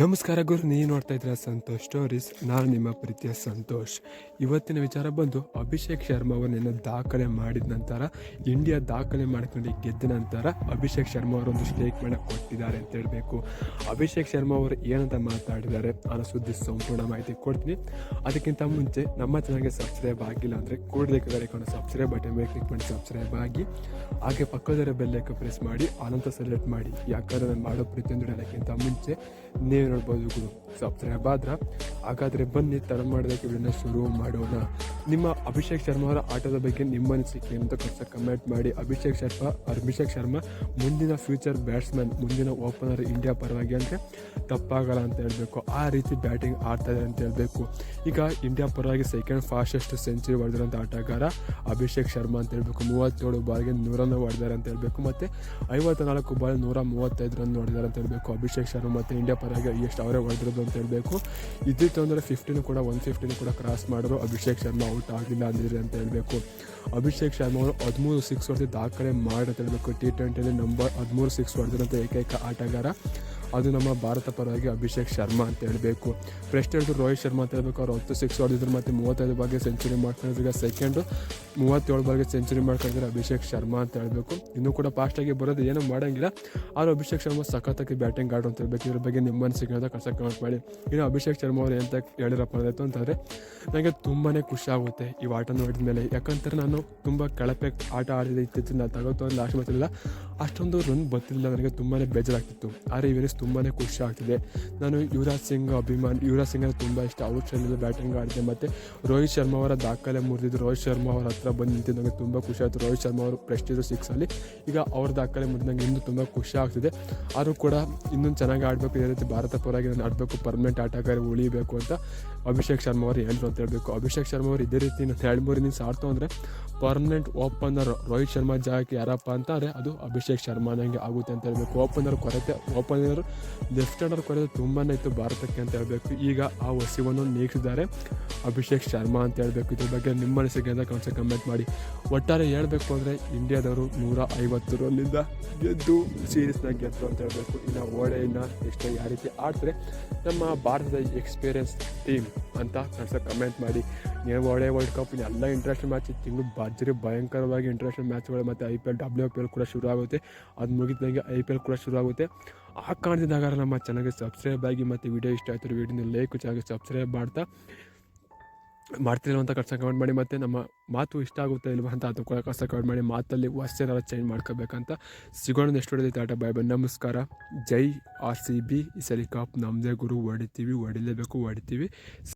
ನಮಸ್ಕಾರ ಗುರು, ನೀವು ನೋಡ್ತಾ ಇದ್ರ ಸಂತೋಷ್ ಸ್ಟೋರೀಸ್ ನಾನು ನಿಮ್ಮ ಪ್ರೀತಿಯ ಸಂತೋಷ್. ಇವತ್ತಿನ ವಿಚಾರ ಬಂದು ಅಭಿಷೇಕ್ ಶರ್ಮಾ ಅವರನ್ನು ದಾಖಲೆ ಮಾಡಿದ ನಂತರ ಇಂಡಿಯಾ ದಾಖಲೆ ಮಾಡ್ಕೊಂಡು ಗೆದ್ದ ನಂತರ ಅಭಿಷೇಕ್ ಶರ್ಮಾ ಅವರೊಂದು ಸ್ಟೇಟ್ಮೆಂಟ್ ಕೊಟ್ಟಿದ್ದಾರೆ ಅಂತ ಹೇಳಬೇಕು. ಅಭಿಷೇಕ್ ಶರ್ಮಾ ಅವರು ಏನಂತ ಮಾತಾಡಿದ್ದಾರೆ ಅನ್ನೋ ಸುದ್ದಿ ಸಂಪೂರ್ಣ ಮಾಹಿತಿ ಕೊಡ್ತೀನಿ. ಅದಕ್ಕಿಂತ ಮುಂಚೆ, ನಮ್ಮ ಚಾನಲ್ಗೆ ಸಬ್ಸ್ಕ್ರೈಬ್ ಆಗಿಲ್ಲ ಅಂದರೆ ಕೂಡಲೇ ಕರೆಕೊಂಡು ಸಬ್ಸ್ಕ್ರೈಬ್ ಬಟನ್ ಮೇಲೆ ಕ್ಲಿಕ್ ಮಾಡಿ ಸಬ್ಸ್ಕ್ರೈಬ್ ಆಗಿ. ಹಾಗೆ ಪಕ್ಕದಲ್ಲಿರೋ ಬೆಲ್ಲೈಕ ಪ್ರೆಸ್ ಮಾಡಿ ಅನಂತ ಸೆಲೆಕ್ಟ್ ಮಾಡಿ. ಯಾಕಂದರೆ ನಾನು ಮಾಡೋ ಪ್ರತಿಯೊಂದು ಅದಕ್ಕಿಂತ ಮುಂಚೆ ನೀವು ನೋಡ್ಬೋದು ಗುರು ಸಬ್ಸ್ಕ್ರೈಬ್ ಆದ್ರೆ ಹಾಗಾದರೆ ಬನ್ನಿ, ತಡ ವಿಡಿಯೋನ ಶುರು ಮಾಡೋಣ. ನಿಮ್ಮ ಅಭಿಷೇಕ್ ಶರ್ಮಾ ಅವರ ಆಟದ ಬಗ್ಗೆ ನಿಮ್ಮ ಅನಿಸಿಕೆ ಅಂತ ಕೊಟ್ಟ ಕಮೆಂಟ್ ಮಾಡಿ. ಅಭಿಷೇಕ್ ಶರ್ಮಾ ಅಭಿಷೇಕ್ ಶರ್ಮಾ, ಮುಂದಿನ ಫ್ಯೂಚರ್ ಬ್ಯಾಟ್ಸ್ಮನ್ ಮುಂದಿನ ಓಪನರ್ ಇಂಡಿಯಾ ಪರವಾಗಿ ಅಂದರೆ ತಪ್ಪಾಗಲ್ಲ ಅಂತ ಹೇಳಬೇಕು. ಆ ರೀತಿ ಬ್ಯಾಟಿಂಗ್ ಆಡ್ತಾರೆ ಅಂತ ಹೇಳಬೇಕು. ಈಗ ಇಂಡಿಯಾ ಪರವಾಗಿ ಸೆಕೆಂಡ್ ಫಾಸ್ಟೆಸ್ಟ್ ಸೆಂಚುರಿ ಹೊಡೆದಿರೋಂಥ ಆಟಗಾರ ಅಭಿಷೇಕ್ ಶರ್ಮಾ ಅಂತ ಹೇಳಬೇಕು. ಮೂವತ್ತೇಳು ಬಾಲ್ಗೆ ನೂರನ್ನು ಹೊಡೆದಾರೆ ಅಂತ ಹೇಳಬೇಕು. ಮತ್ತು ಐವತ್ತ ನಾಲ್ಕು ಬಾಲ್ ನೂರ ಮೂವತ್ತೈದು ರನ್ ಹೊಡೆದಾರೆ ಅಂತ ಹೇಳಬೇಕು. ಅಭಿಷೇಕ್ ಶರ್ಮಾ ಮತ್ತು ಇಂಡಿಯಾ ಪರವಾಗಿ ಎಷ್ಟು ಅವರೇ ಹೊಡೆದಿರೋದು ಅಂತ ಹೇಳಬೇಕು. ಇದ್ದಿತ್ತು ಅಂದರೆ ಫಿಫ್ಟಿನೂ ಕೂಡ ಒನ್ ಫಿಫ್ಟಿನೂ ಕೂಡ ಕ್ರಾಸ್ ಮಾಡಿದ್ರು. ಅಭಿಷೇಕ್ ಶರ್ಮಾ ಔಟ್ ಆಗಿಲ್ಲ ಅಂದಿರಿ ಅಂತ ಹೇಳಬೇಕು. ಅಭಿಷೇಕ್ ಶರ್ಮಾ ಅವರು ಹದಿಮೂರು ಸಿಕ್ಸ್ ಹೊಡೆದು ದಾಖಲೆ ಅಂತ ಹೇಳಬೇಕು. ಟಿ ಟ್ವೆಂಟಿಯಲ್ಲಿ ನಂಬರ್ ಹದಿಮೂರು ಸಿಕ್ಸ್ ಹೊಡೆದಿರೋಂಥ ಏಕೈಕ ಆಟಗಾರ. ಅದು ನಮ್ಮ ಭಾರತ ಪರವಾಗಿ ಅಭಿಷೇಕ್ ಶರ್ಮಾ ಅಂತ ಹೇಳಬೇಕು. ಹೇಳಿದ್ರು ರೋಹಿತ್ ಶರ್ಮಾ ಅಂತ ಹೇಳಬೇಕು. ಅವ್ರು ಹತ್ತು ಸಿಕ್ಸ್ ಹೊಡೆದಿದ್ರು ಮತ್ತು ಮೂವತ್ತೈದು ಬಾಲ್ಗೆ ಸೆಂಚುರಿ ಮಾಡ್ಕೊಂಡಿದ್ರು ಸೆಕೆಂಡು ಮೂವತ್ತೇಳು ಬಾಲ್ಗೆ ಸೆಂಚುರಿ ಮಾಡ್ಕೊಂಡಿದ್ರೆ ಅಭಿಷೇಕ್ ಶರ್ಮಾ ಅಂತ ಹೇಳಬೇಕು. ಇನ್ನೂ ಕೂಡ ಫಾಸ್ಟಾಗಿ ಬರೋದು ಏನೂ ಮಾಡೋಂಗಿಲ್ಲ. ಆದರೂ ಅಭಿಷೇಕ್ ಶರ್ಮಾ ಸಖತ್ತಾಗಿ ಬ್ಯಾಟಿಂಗ್ ಆಡು ಅಂತ ಹೇಳ್ಬೇಕು. ಇದ್ರ ಬಗ್ಗೆ ನಿಮ್ಮ ಅನಿಸಿಕೆ ಕಸ ಕಮೆಂಟ್ ಮಾಡಿ. ಇನ್ನು ಅಭಿಷೇಕ್ ಶರ್ಮಾ ಅವರು ಎಂತ ಹೇಳಿರಪ್ಪ ಅನ್ನೋದಾಯ್ತು ಅಂತಂದರೆ ನನಗೆ ತುಂಬಾ ಖುಷಿ ಆಗುತ್ತೆ ಈ ಆಟ ನೋಡಿದ ಮೇಲೆ. ಯಾಕಂತಾರೆ ನಾನು ತುಂಬ ಕಳಪೆ ಆಟ ಆಡಿದ ಇತ್ತಿತ್ತು ನಾನು ತಗೋತು ಲಾಸ್ಟ್ ಮ್ಯಾಚಲ್ಲ ಅಷ್ಟೊಂದು ರನ್ ಬರ್ತಿಲ್ಲ ನನಗೆ ತುಂಬಾ ಬೇಜಾರಾಗ್ತಿತ್ತು. ಆದರೆ ಇವನಿಗೆ ತುಂಬಾ ಖುಷಿ ಆಗ್ತಿದೆ. ನಾನು ಯುವರಾಜ್ ಸಿಂಗ್ ಅಭಿಮಾನ್, ಯುವರಾಜ್ ಸಿಂಗ್ ಅಂದರೆ ತುಂಬ ಇಷ್ಟ. ಔಟ್ ಸೈಡಲ್ಲಿ ಬ್ಯಾಟಿಂಗ್ ಆಡಿದೆ ಮತ್ತು ರೋಹಿತ್ ಶರ್ಮಾ ಅವರ ದಾಖಲೆ ಮುರಿದಿದ್ದು ರೋಹಿತ್ ಶರ್ಮಾ ಅವರ ಹತ್ರ ಬಂದು ನಿಂತಿದ್ದು ನನಗೆ ತುಂಬ ಖುಷಿ ಆಯಿತು. ರೋಹಿತ್ ಶರ್ಮಾ ಅವರು ಪ್ರೆಸ್ಟೀಜ್ ಸಿಕ್ಸಲ್ಲಿ ಈಗ ಅವ್ರ ದಾಖಲೆ ಮುರಿದು ನನಗೆ ಇನ್ನೂ ತುಂಬ ಖುಷಿ ಆಗ್ತಿದೆ. ಆದರೂ ಕೂಡ ಇನ್ನೊಂದು ಚೆನ್ನಾಗಿ ಆಡಬೇಕು, ಇದೇ ರೀತಿ ಭಾರತ ಪರವಾಗಿ ನಾನು ಆಡಬೇಕು ಪರ್ಮನೆಂಟ್ ಆಟಗಾರ ಉಳಿಬೇಕು ಅಂತ ಅಭಿಷೇಕ್ ಶರ್ಮಾ ಅವರು ಹೇಳಿದ್ರು ಅಂತ ಹೇಳಬೇಕು. ಅಭಿಷೇಕ್ ಶರ್ಮಾ ಅವರು ಇದೇ ರೀತಿ ನಾನು ಎರಡು ಮೂರು ಇನ್ನಿಂಗ್ಸ್ ಆಡ್ತು ಅಂದರೆ ಪರ್ಮನೆಂಟ್ ಓಪನರ್ ರೋಹಿತ್ ಶರ್ಮಾ ಜಾಗಕ್ಕೆ ಯಾರಪ್ಪ ಅಂತಾರೆ, ಅದು ಅಭಿಷೇಕ್ ಶರ್ಮಾ ನನಗೆ ಆಗುತ್ತೆ ಅಂತ ಹೇಳಬೇಕು. ಓಪನರ್ ಕೊರತೆ ಓಪನರ್ ಲೆಫ್ಟ್ ಹ್ಯಾಂಡರ್ ಕೊರೆದು ತುಂಬಾ ಇತ್ತು ಭಾರತಕ್ಕೆ ಅಂತ ಹೇಳಬೇಕು. ಈಗ ಆ ವಸಿವನ್ನು ನೀಗಿಸಿದ್ದಾರೆ. ಅಭಿಷೇಕ್ ಶರ್ಮಾ ಅಂತ ಹೇಳಬೇಕು. ಇದ್ರ ಬಗ್ಗೆ ನಿಮ್ಮ ಅನಿಸಿಕೆ ಅಂತ ಕನ್ಸ ಕಮೆಂಟ್ ಮಾಡಿ. ಒಟ್ಟಾರೆ ಹೇಳಬೇಕು ಅಂದರೆ ಇಂಡಿಯಾದವರು ನೂರ ಐವತ್ತು ರನ್ನಿಂದ ಗೆದ್ದು ಸೀರೀಸ್ನ ಗೆದ್ದು ಅಂತ ಹೇಳಬೇಕು. ಇನ್ನು ಓಡೆಯನ್ನು ಎಷ್ಟು ಯಾವ ರೀತಿ ಆಡ್ತಾರೆ. ನಮ್ಮ ಭಾರತದ ಎಕ್ಸ್ಪೀರಿಯನ್ಸ್ ಟೀಮ್ ಅಂತ ಕನ್ಸ ಕಮೆಂಟ್ ಮಾಡಿ. ನೀವು ಒಳ್ಳೆ ವರ್ಲ್ಡ್ ಕಪ್ ಎಲ್ಲ ಇಂಟರ್ನ್ಯಾಷನಲ್ ಮ್ಯಾಚ್ ತಿಂಗಳು ಭರ್ಜರಿ ಭಯಂಕರವಾಗಿ ಇಂಟರ್ನ್ಯಾಷನಲ್ ಮ್ಯಾಚ್ಗಳು ಮತ್ತು I P L W P L ಕೂಡ ಶುರು ಆಗುತ್ತೆ. ಅದು ಮುಗಿದಂಗೆ ಐ ಪಿ ಎಲ್ ಕೂಡ ಶುರು ಆಗುತ್ತೆ. ಆ ಕಾರಣದಿಂದಾಗ ನಮ್ಮ ಚೆನ್ನಾಗಿ ಸಬ್ಸ್ಕ್ರೈಬ್ ಆಗಿ ಮತ್ತು ವಿಡಿಯೋ ಇಷ್ಟ ಆಯಿತು ವಿಡಿಯೋನ ಲೈಕ್ ಚೆನ್ನಾಗಿ ಸಬ್ಸ್ಕ್ರೈಬ್ ಮಾಡ್ತಾ. ಮಾಡ್ತಿರೋ ಅಂತ ಕಮೆಂಟ್ ಮಾಡಿ. ಮತ್ತು ನಮ್ಮ ಮಾತು ಇಷ್ಟ ಆಗುತ್ತೆ ಇಲ್ವಾ ಅಂತ ಅದು ಕೂಡ ಕಷ್ಟ ಕಮೆಂಟ್ ಮಾಡಿ. ಮಾತಲ್ಲಿ ವಾಯ್ಸ್ ಏನಾರು ಚೇಂಜ್ ಮಾಡ್ಕೋಬೇಕಂತ ಸಿಗೋಣ ನೆಕ್ಸ್ಟ್ ಹೊಡೆದೈತೆ ಆಟ ಬಾಯ್ ಬಾಯ್ ನಮಸ್ಕಾರ. ಜೈ ಆರ್ ಸಿ ಬಿ ಈ ಸರಿ ಕಪ್ ನಮ್ಮದೇ ಗುರು. ಹೊಡಿತೀವಿ ಹೊಡಿಲೇಬೇಕು ಹೊಡಿತೀವಿ